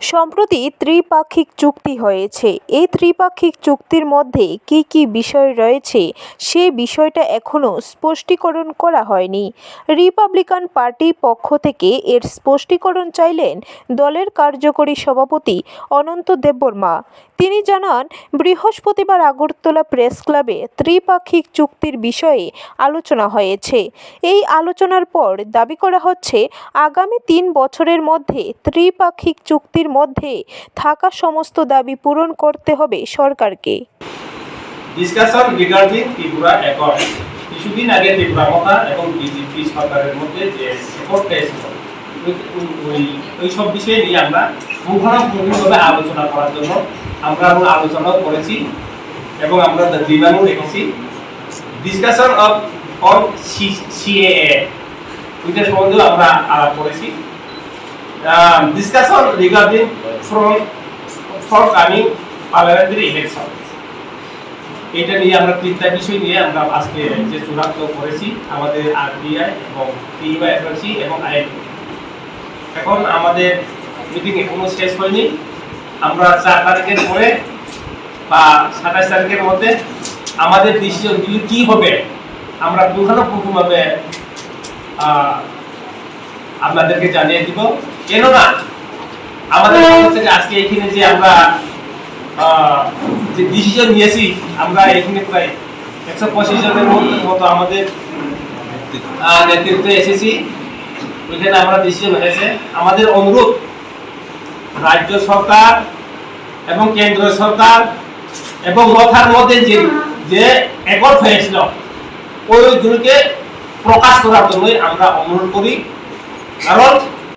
সম্প্রতি ত্রিপাক্ষিক চুক্তি হয়েছে। এই ত্রিপাক্ষিক চুক্তির মধ্যে কী কী বিষয় রয়েছে, সে বিষয়টা এখনও স্পষ্টীকরণ করা হয়নি। রিপাবলিকান পার্টি পক্ষ থেকে এর স্পষ্টীকরণ চাইলেন দলের কার্যকরী সভাপতি অনন্ত দেববর্মা। তিনি জানান, বৃহস্পতিবার আগরতলা প্রেস ক্লাবে ত্রিপাক্ষিক চুক্তির বিষয়ে আলোচনা হয়েছে। এই আলোচনার পর দাবি করা হচ্ছে, আগামী তিন বছরের মধ্যে ত্রিপাক্ষিক চুক্তির মধ্যে থাকা সমস্ত দাবি পূরণ করতে হবে সরকারকে। ডিসকাশন রিগার্ডিং ত্রিপুরা অ্যাকর্ড কিছুদিন আগে ত্রিপুরা মতা এবং বিজেপি সরকারের মধ্যে যে অ্যাকর্ডটা এসেছিল ওই- ওই- সব বিষয় নিয়ে আমরা পুঙ্খানুপুঙ্খভাবে আলোচনা করার জন্য আমরা আমরা আলোচনাও করেছি এবং আমরা ডিমান্ডও রেখেছি ডিসকাশন অফ অন সিএএ ওইটার সম্বন্ধেও আমরা আলাপ করেছি। Discussion regarding from for coming parliamentary election এটা নিয়ে আমরা তিনটা বিষয় নিয়ে আমরা আজকে যে চূড়ান্ত করেছি, আমাদের আরবিআই এবং টিইউআইএফসি এবং আইএফ এখন আমাদের মিটিং এখনও শেষ হয়নি। আমরা চার তারিখের পরে বা সাতাশ তারিখের মধ্যে আমাদের ডিসিশনগুলি কি হবে, আমরা পুঙ্খানুপুঙ্খভাবে আপনাদেরকে জানিয়ে দিব। কেননা আমাদের হচ্ছে যে আজকে এখানে যে আমরা যে ডিসিশন নিয়েছি আমরা এখানে প্রায় একশো পঁচিশ জনের মতো আমাদের নেতৃত্বে এসেছি। ওইখানে আমরা ডিসিশন হয়েছে। আমাদের অনুরোধ রাজ্য সরকার এবং কেন্দ্র সরকার এবং মথার মধ্যে যে যে একট হয়েছিল ওইগুলোকে প্রকাশ করার জন্যই আমরা অনুরোধ করি। কারণ